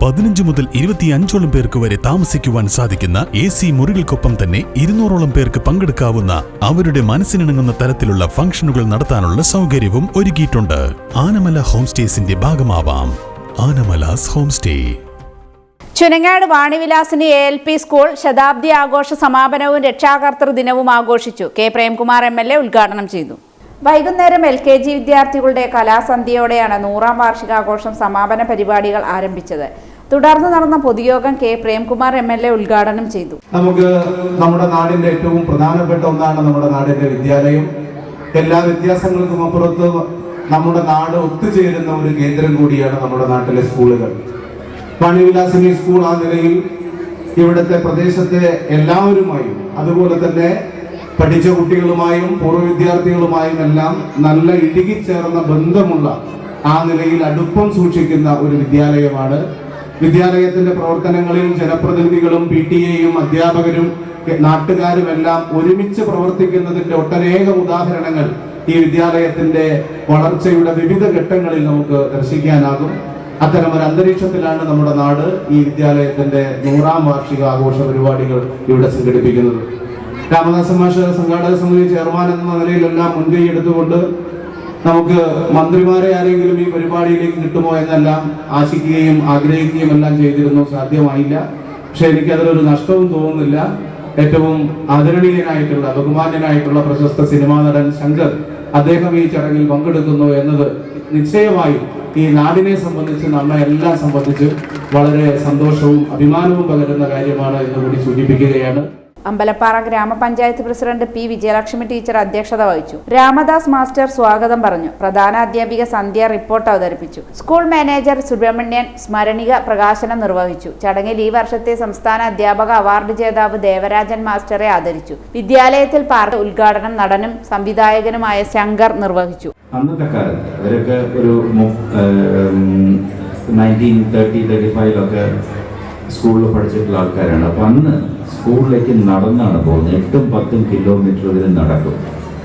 പതിനഞ്ച് മുതൽ ഇരുപത്തിയഞ്ചോളം പേർക്ക് വരെ താമസിക്കുവാൻ സാധിക്കുന്ന എ സി മുറികൾക്കൊപ്പം തന്നെ ഇരുന്നൂറോളം പേർക്ക് പങ്കെടുക്കാവുന്ന അവരുടെ മനസ്സിനിണങ്ങുന്ന തരത്തിലുള്ള ഫംഗ്ഷനുകൾ നടത്താനുള്ള സൗകര്യവും ഒരുക്കിയിട്ടുണ്ട്. ആനമല ഹോം സ്റ്റേസിന്റെ ഭാഗമാവാം. Anamalas home stay Chunangad Vanivilasini A L P school ശതാബ്ദി ആഘോഷ സമാപനവും രക്ഷാകർത്തൃ ദിനവും ആഘോഷിച്ചു. K Premkumar M L A ഉദ്ഘാടനം ചെയ്തു. വൈകുന്നേരം എൽ കെ ജി വിദ്യാർത്ഥികളുടെ കലാസന്ധ്യയോടെയാണ് നൂറാം വാർഷികാഘോഷം സമാപന പരിപാടികൾ ആരംഭിച്ചത്. തുടർന്ന് നടന്ന പൊതുയോഗം K Premkumar M L A ഉദ്ഘാടനം ചെയ്തു. നമുക്ക് നമ്മുടെ നാടിന്റെ ഏറ്റവും പ്രധാനപ്പെട്ട ഒന്നാണ് നമ്മുടെ നാടിന്റെ വിദ്യാലയം. എല്ലാ വ്യത്യാസങ്ങൾക്കും അപ്പുറത്ത് നമ്മുടെ നാട് ഒത്തുചേരുന്ന ഒരു കേന്ദ്രം കൂടിയാണ് നമ്മുടെ നാട്ടിലെ സ്കൂളുകൾ. പണിവിലാസിനി സ്കൂൾ ആ നിലയിൽ ഇവിടുത്തെ പ്രദേശത്തെ എല്ലാവരുമായും അതുപോലെ തന്നെ പഠിച്ച കുട്ടികളുമായും പൂർവ വിദ്യാർത്ഥികളുമായും എല്ലാം നല്ല ഇഴുകിച്ചേർന്ന ബന്ധമുള്ള ആ നിലയിൽ അടുപ്പം സൂക്ഷിക്കുന്ന ഒരു വിദ്യാലയമാണ്. വിദ്യാലയത്തിന്റെ പ്രവർത്തനങ്ങളിൽ ജനപ്രതിനിധികളും പി ടി എയും അധ്യാപകരും നാട്ടുകാരും എല്ലാം ഒരുമിച്ച് പ്രവർത്തിക്കുന്നതിന്റെ ഒട്ടനേകം ഉദാഹരണങ്ങൾ ഈ വിദ്യാലയത്തിന്റെ വളർച്ചയുടെ വിവിധ ഘട്ടങ്ങളിൽ നമുക്ക് ദർശിക്കാനാകും. അത്തരം ഒരു അന്തരീക്ഷത്തിലാണ് നമ്മുടെ നാട് ഈ വിദ്യാലയത്തിന്റെ നൂറാം വാർഷിക ആഘോഷ പരിപാടികൾ ഇവിടെ സംഘടിപ്പിക്കുന്നത്. രാമദാസ മാഷ സംഘാടക സമിതി ചെയർമാൻ എന്ന നിലയിലെല്ലാം മുൻകൈ എടുത്തുകൊണ്ട് നമുക്ക് മന്ത്രിമാരെ ആരെങ്കിലും ഈ പരിപാടിയിലേക്ക് കിട്ടുമോ എന്നെല്ലാം ആശിക്കുകയും ആഗ്രഹിക്കുകയും എല്ലാം ചെയ്തിരുന്നു. സാധ്യമായില്ല. പക്ഷെ എനിക്ക് അതിലൊരു നഷ്ടവും തോന്നുന്നില്ല. ഏറ്റവും ആദരണീയനായിട്ടുള്ള ബഹുമാന്യനായിട്ടുള്ള പ്രശസ്ത സിനിമാ നടൻ ശങ്കർ അദ്ദേഹം ഈ ചടങ്ങിൽ പങ്കെടുക്കുന്നു എന്നത് നിശ്ചയമായും ഈ നാടിനെ സംബന്ധിച്ച് നമ്മെ എല്ലാം സംബന്ധിച്ച് വളരെ സന്തോഷവും അഭിമാനവും പകരുന്ന കാര്യമാണ് എന്ന് കൂടി സൂചിപ്പിക്കുകയാണ്. അമ്പലപ്പാറ ഗ്രാമപഞ്ചായത്ത് പ്രസിഡന്റ് പി വിജയലക്ഷ്മി ടീച്ചർ അധ്യക്ഷത വഹിച്ചു. രാമദാസ് മാസ്റ്റർ സ്വാഗതം പറഞ്ഞു. പ്രധാന അധ്യാപിക സന്ധ്യ റിപ്പോർട്ട് അവതരിപ്പിച്ചു. സ്കൂൾ മാനേജർ സുബ്രഹ്മണ്യൻ സ്മരണിക പ്രകാശനം നിർവഹിച്ചു. ചടങ്ങിൽ ഈ വർഷത്തെ സംസ്ഥാന അധ്യാപക അവാർഡ് ജേതാവ് ദേവരാജൻ മാസ്റ്ററെ ആദരിച്ചു. വിദ്യാലയത്തിൽ പാർക്ക് ഉദ്ഘാടനം നടനും സംവിധായകനുമായ ശങ്കർ നിർവഹിച്ചു. അന്നത്തെ കാലത്ത് അവരൊക്കെ ഒരു നയന്റീൻ തേർട്ടി തേർട്ടി ഫൈവിലൊക്കെ സ്കൂളിൽ പഠിച്ചിട്ടുള്ള ആൾക്കാരാണ്. അപ്പം അന്ന് സ്കൂളിലേക്ക് നടന്നാണ് പോകുന്നത്. എട്ടും പത്തും കിലോമീറ്റർ ഇതിന് നടക്കും.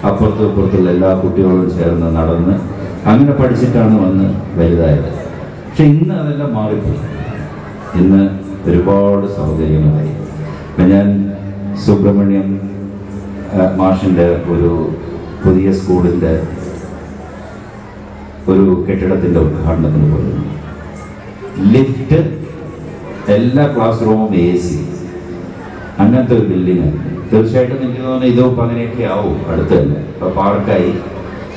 അപ്പുറത്തും ഇപ്പുറത്തുള്ള എല്ലാ കുട്ടികളും ചേർന്ന് നടന്ന് അങ്ങനെ പഠിച്ചിട്ടാണ് വന്ന് വലുതായത്. പക്ഷെ ഇന്ന് അതെല്ലാം മാറിപ്പോയി. ഇന്ന് ഒരുപാട് സൗകര്യങ്ങളായി. ഇപ്പം ഞാൻ സുബ്രഹ്മണ്യം മാഷിന്റെ ഒരു പുതിയ സ്കൂളിന്റെ ഒരു കെട്ടിടത്തിന്റെ ഉദ്ഘാടനത്തിന് പോയിരുന്നു. ലിഫ്റ്റ് എല്ലാ ക്ലാസ് റൂമും എ സി അങ്ങനത്തെ ഒരു ബിൽഡിംഗ് തീർച്ചയായിട്ടും എനിക്ക് തോന്നുന്നു ഇതും അങ്ങനെയൊക്കെ ആവും അടുത്ത് തന്നെ. ഇപ്പൊ പാർക്കായി.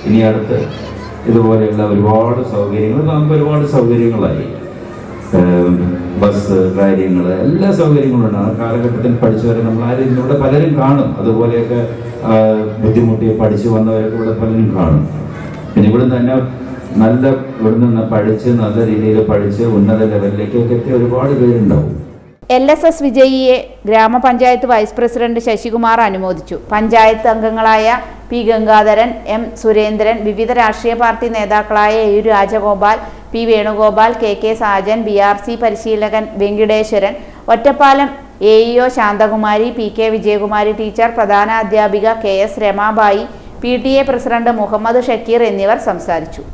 ഇനി അടുത്ത് ഇതുപോലെയുള്ള ഒരുപാട് സൗകര്യങ്ങൾ. നമുക്ക് ഒരുപാട് സൗകര്യങ്ങളായി. ബസ് കാര്യങ്ങൾ എല്ലാ സൗകര്യങ്ങളും ഉണ്ട്. ആ കാലഘട്ടത്തിൽ പഠിച്ചവരെ നമ്മൾ ആരും ഇവിടെ പലരും കാണും. അതുപോലെയൊക്കെ ബുദ്ധിമുട്ടി പഠിച്ചു വന്നവരൊക്കെ ഇവിടെ പലരും കാണും. പിന്നെ ഇവിടെ തന്നെ നല്ല ഇവിടെ നിന്ന് പഠിച്ച് നല്ല രീതിയിൽ പഠിച്ച് ഉന്നത ലെവലിലേക്കൊക്കെ എത്തിയ ഒരുപാട് പേരുണ്ടാവും. എൽ എസ് എസ് വിജയിയെ ഗ്രാമപഞ്ചായത്ത് വൈസ് പ്രസിഡന്റ് ശശികുമാർ അനുമോദിച്ചു. പഞ്ചായത്ത് അംഗങ്ങളായ പി ഗംഗാധരൻ എം സുരേന്ദ്രൻ വിവിധ രാഷ്ട്രീയ പാർട്ടി നേതാക്കളായ A Rajagopal P Venugopal K K Sajan B R C പരിശീലകൻ Venkateswaran Ottapalam A E O Santhakumari P K Vijayakumari teacher പ്രധാന അധ്യാപിക K S Ramabai P T A president Muhammad Shakeer എന്നിവർ സംസാരിച്ചു.